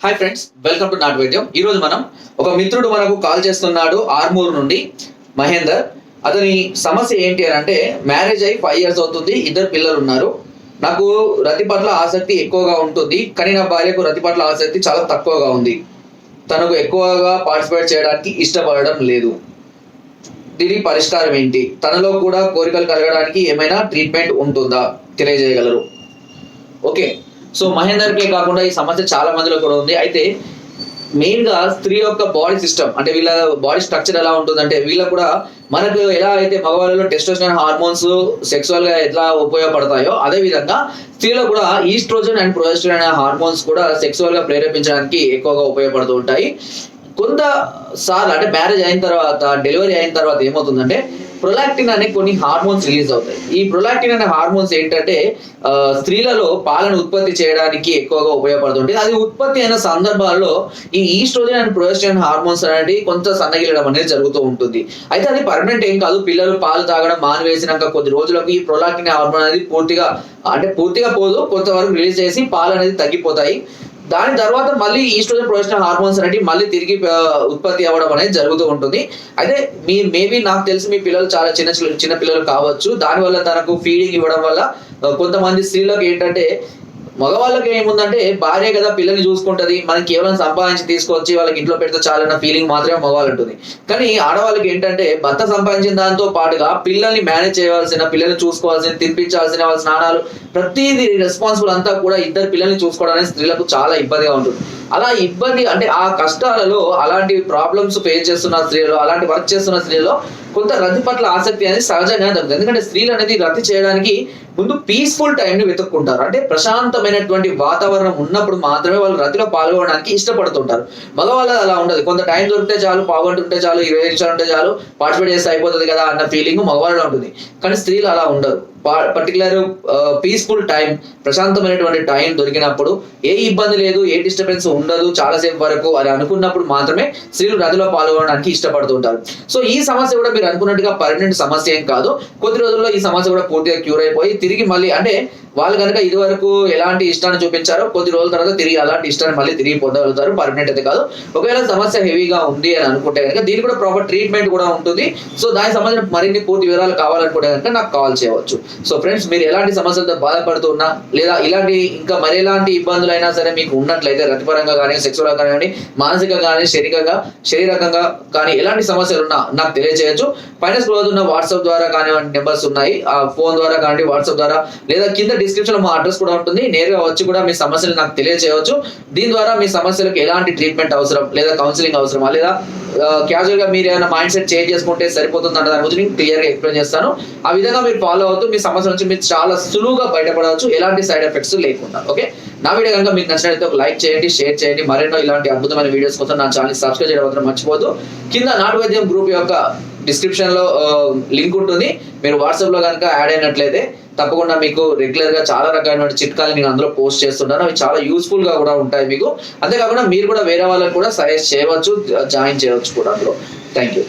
Hi friends welcome to నాట్ వైద్యం ఈ రోజు మనం ఒక మిత్రుడు మనకు కాల్ చేస్తున్నాడు ఆర్మూర్ నుండి మహేందర్. అతని సమస్య ఏంటి అని అంటే మ్యారేజ్ అయి ఫైవ్ ఇయర్స్ అవుతుంది ఇద్దరు పిల్లలు ఉన్నారు. నాకు రతి పట్ల ఆసక్తి ఎక్కువగా ఉంటుంది కానీ నా భార్యకు రతి పట్ల ఆసక్తి చాలా తక్కువగా ఉంది. తనకు ఎక్కువగా పార్టిసిపేట్ చేయడానికి ఇష్టపడడం లేదు. దీని పరిష్కారం ఏంటి? తనలో కూడా కోరికలు కలగడానికి ఏమైనా ట్రీట్మెంట్ ఉంటుందా? తెలియజేయగలరు. ఓకే సో మహేందర్కే కాకుండా ఈ సమస్య చాలా మందిలో కూడా ఉంది. అయితే మెయిన్గా స్త్రీ యొక్క బాడీ సిస్టమ్ అంటే వీళ్ళ బాడీ స్ట్రక్చర్ ఎలా ఉంటుందంటే వీళ్ళకు కూడా మనకు ఎలా అయితే మగవాళ్ళలో టెస్టోస్టెరాన్ హార్మోన్స్ సెక్సువల్గా ఎట్లా ఉపయోగపడతాయో అదే విధంగా స్త్రీలో కూడా ఈస్ట్రోజన్ అండ్ ప్రొజెస్టోన్ అనే హార్మోన్స్ కూడా సెక్సువల్గా ప్రేరేపించడానికి ఎక్కువగా ఉపయోగపడుతూ ఉంటాయి. కొంత సార్లు అంటే మ్యారేజ్ అయిన తర్వాత డెలివరీ అయిన తర్వాత ఏమవుతుందంటే ప్రొలాక్టిన్ అనే కొన్ని హార్మోన్స్ రిలీజ్ అవుతాయి. ఈ ప్రొలాక్టిన్ అనే హార్మోన్స్ ఏంటంటే స్త్రీలలో పాలను ఉత్పత్తి చేయడానికి ఎక్కువగా ఉపయోగపడుతుంటుంది. అది ఉత్పత్తి అయిన సందర్భాల్లో ఈ ఈస్ట్రోజన్ అండ్ ప్రొజెస్ట్రాన్ హార్మోన్స్ అనేవి కొంత సన్నగిలడం అనేది జరుగుతూ ఉంటుంది. అయితే అది పర్మనెంట్ ఏం కాదు. పిల్లలు పాలు తాగడం మానివేసినాక కొద్ది రోజులకు ఈ ప్రొలాక్టిన్ హార్మోన్ అనేది పూర్తిగా అంటే పూర్తిగా పోదు. కొంతవరకు రిలీజ్ చేసి పాలు అనేది తగ్గిపోతాయి. దాని తర్వాత మళ్ళీ ఈస్ట్రోజన్ ప్రొఫెషనల్ హార్మోన్స్ అనేవి మళ్ళీ తిరిగి ఉత్పత్తి అవ్వడం అనేది జరుగుతూ ఉంటుంది. అయితే మీ మేబీ నాకు తెలిసి మీ పిల్లలు చాలా చిన్న చిన్న- చిన్న పిల్లలు కావచ్చు. దానివల్ల తనకు ఫీడింగ్ ఇవ్వడం వల్ల కొంతమంది స్త్రీలకు ఏంటంటే మగవాళ్ళకి ఏముందంటే భార్య కదా పిల్లల్ని చూసుకుంటది మనం కేవలం సంపాదించి తీసుకొచ్చి వాళ్ళకి ఇంట్లో పెడితే చాలన్న ఫీలింగ్ మాత్రమే మగవాళ్ళు ఉంటుంది కానీ ఆడవాళ్ళకి ఏంటంటే భర్త సంపాదించిన దాంతో పాటుగా పిల్లల్ని మేనేజ్ చేయవలసిన పిల్లల్ని చూసుకోవాల్సిన తినిపించాల్సిన వాళ్ళ స్నానాలు ప్రతిదీ రెస్పాన్సిబుల్ అంతా కూడా ఇద్దరు పిల్లల్ని చూసుకోవడానికి స్త్రీలకు చాలా ఇబ్బందిగా ఉంటుంది. అలా ఇబ్బంది అంటే ఆ కష్టాలలో అలాంటి ప్రాబ్లమ్స్ ఫేస్ చేస్తున్న స్త్రీలు అలాంటి వర్క్ చేస్తున్న స్త్రీలో కొంత రతి పట్ల ఆసక్తి అనేది సహజంగానే తగ్గుతుంది ఎందుకంటే స్త్రీలు అనేది రతి చేయడానికి ముందు పీస్ఫుల్ టైంని వెతుక్కుంటారు. అంటే ప్రశాంతమైనటువంటి వాతావరణం ఉన్నప్పుడు మాత్రమే వాళ్ళు రతిలో పాల్గొనడానికి ఇష్టపడుతుంటారు. మగవాళ్ళు అలా ఉండదు. కొంత టైం దొరికితే చాలు పావుగంట చాలు ఇరవై నిమిషాలు ఉంటే చాలు పార్టిసిపేట్ చేస్తే అయిపోతుంది కదా అన్న ఫీలింగ్ మగవాళ్ళలో ఉంటుంది. కానీ స్త్రీలు అలా ఉండరు. పర్టికులర్ పీస్ఫుల్ టైం ప్రశాంతమైనటువంటి టైం దొరికినప్పుడు ఏ ఇబ్బంది లేదు ఏ డిస్టర్బెన్స్ ఉండదు చాలాసేపు వరకు అని అనుకున్నప్పుడు మాత్రమే స్త్రీలు రతిలో పాల్గొనడానికి ఇష్టపడుతుంటారు. సో ఈ సమస్య కూడా మీరు అనుకున్నట్టుగా పర్మనెంట్ సమస్య ఏం కాదు. కొద్ది రోజుల్లో ఈ సమస్య కూడా పూర్తిగా క్యూర్ అయిపోయి తిరిగి మళ్ళీ అంటే వాళ్ళు కనుక ఇది వరకు ఎలాంటి ఇష్టాన్ని చూపించారో కొద్ది రోజుల తర్వాత తిరిగి అలాంటి ఇష్టాన్ని మళ్ళీ తిరిగి పొందగలుగుతారు. పర్మనెంట్ అయితే కాదు. ఒకవేళ సమస్య హెవీగా ఉంది అని అనుకుంటే కనుక దీనికి కూడా ప్రాపర్ ట్రీట్మెంట్ కూడా ఉంటుంది. సో దానికి సంబంధించిన మరిన్ని పూర్తి వివరాలు కావాలనుకుంటే కనుక నాకు కాల్ చేయవచ్చు. సో ఫ్రెండ్స్ మీరు ఎలాంటి సమస్యలతో బాధపడుతున్నా లేదా ఇలాంటి ఇంకా మరి ఎలాంటి ఇబ్బందులు అయినా సరే మీకు ఉన్నట్లయితే రతిపరంగా కానీ సెక్సువల్గా కానీ మానసికంగా కానీ శారీరకంగా శారీరకంగా కానీ ఎలాంటి సమస్యలు ఉన్నా నాకు తెలియజేయచ్చు పైన స్క్రోల్ ఉన్న వాట్సాప్ ద్వారా కానివ్వండి నెంబర్స్ ఉన్నాయి. ఆ ఫోన్ ద్వారా కానీ వాట్సాప్ ద్వారా లేదా కింద డిస్క్రిప్షన్ మా అడ్రస్ కూడా ఉంటుంది. నేరుగా వచ్చి కూడా మీ సమస్యలు నాకు తెలియజేయవచ్చు దీని ద్వారా మీ సమస్యలకు ఎలాంటి ట్రీట్మెంట్ అవసరం లేదా కౌన్సిలింగ్ అవసరమా లేదా క్యాజువల్గా మీరు ఏమైనా మైండ్ సెట్ చేంజ్ చేసుకుంటే సరిపోతుంది అన్న దాని గురించి నేను క్లియర్గా ఎక్స్ప్లెయిన్ చేస్తాను. ఆ విధంగా మీరు ఫాలో అవుతూ మీ సమస్య నుంచి మీరు చాలా సులువుగా బయటపడవచ్చు. ఎలాంటి సైడ్ ఎఫెక్ట్స్ లేకుండా. ఓకే నా వీడియో కనుక మీకు నచ్చినట్లయితే ఒక లైక్ చేయండి షేర్ చేయండి. మరెన్నో ఇలాంటి అద్భుతమైన వీడియోస్ కోసం నా ఛానల్ సబ్స్క్రైబ్ చేయడం మాత్రం మర్చిపోదు కింద నాటు వైద్యం గ్రూప్ యొక్క డిస్క్రిప్షన్లో లింక్ ఉంటుంది. మీరు వాట్సాప్లో కనుక యాడ్ అయినట్లయితే తప్పకుండా మీకు రెగ్యులర్గా చాలా రకాలైన చిట్కాలు నేను అందులో పోస్ట్ చేస్తుంటాను. అవి చాలా యూస్ఫుల్గా కూడా ఉంటాయి మీకు. అంతేకాకుండా మీరు కూడా వేరే వాళ్ళకి కూడా సజెస్ట్ చేయవచ్చు జాయిన్ చేయవచ్చు కూడా అందులో. Thank you